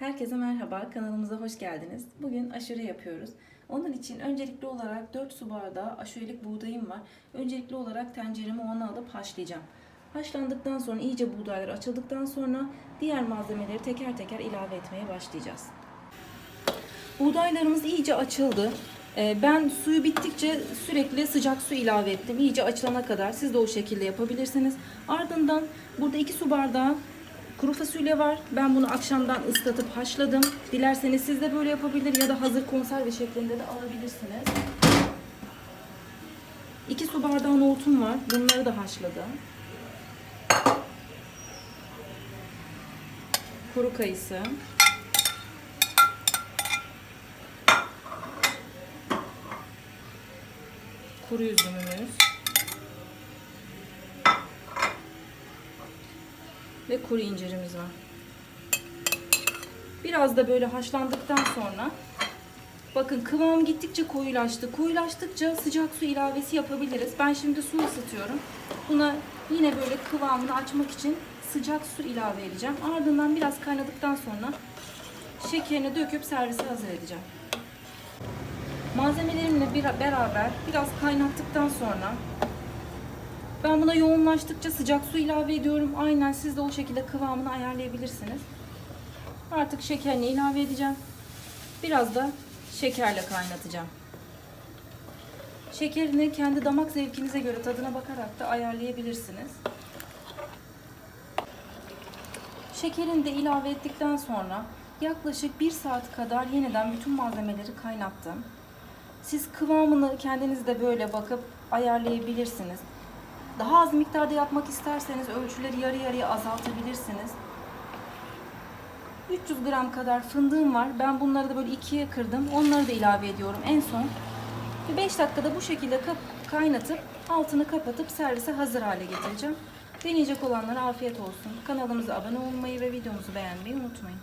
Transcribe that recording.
Herkese merhaba, kanalımıza hoş geldiniz. Bugün aşure yapıyoruz. Onun için öncelikli olarak 4 su bardağı aşurelik buğdayım var. Öncelikli olarak tenceremi ona alıp haşlayacağım. Haşlandıktan sonra iyice buğdaylar açıldıktan sonra diğer malzemeleri teker teker ilave etmeye başlayacağız. Buğdaylarımız iyice açıldı. Ee, Ben suyu bittikçe sürekli sıcak su ilave ettim. İyice açılana kadar siz de o şekilde yapabilirsiniz. Ardından burada 2 su bardağı kuru fasulye var. Ben bunu akşamdan ıslatıp haşladım. Dilerseniz siz de böyle yapabilir ya da hazır konserve şeklinde de alabilirsiniz. 2 su bardağı nohutum var. Bunları da haşladım. Kuru kayısı. Kuru üzümümüz. Ve kuru incirimiz var. Biraz da böyle haşlandıktan sonra bakın kıvam gittikçe koyulaştı. Koyulaştıkça sıcak su ilavesi yapabiliriz. Ben şimdi su ısıtıyorum. Buna yine böyle kıvamını açmak için sıcak su ilave edeceğim. Ardından biraz kaynadıktan sonra şekerini döküp servise hazır edeceğim. Malzemelerimle beraber biraz kaynattıktan sonra ben buna yoğunlaştıkça sıcak su ilave ediyorum. Aynen siz de o şekilde kıvamını ayarlayabilirsiniz. Artık şekerini ilave edeceğim. Biraz da şekerle kaynatacağım. Şekerini kendi damak zevkinize göre tadına bakarak da ayarlayabilirsiniz. Şekerini de ilave ettikten sonra yaklaşık 1 saat kadar yeniden bütün malzemeleri kaynattım. Siz kıvamını kendiniz de böyle bakıp ayarlayabilirsiniz. Daha az miktarda yapmak isterseniz ölçüleri yarı yarıya azaltabilirsiniz. 300 gram kadar fındığım var. Ben bunları da böyle ikiye kırdım. Onları da ilave ediyorum en son. Bir 5 dakikada bu şekilde kaynatıp altını kapatıp servise hazır hale getireceğim. Deneyecek olanlara afiyet olsun. Kanalımıza abone olmayı ve videomuzu beğenmeyi unutmayın.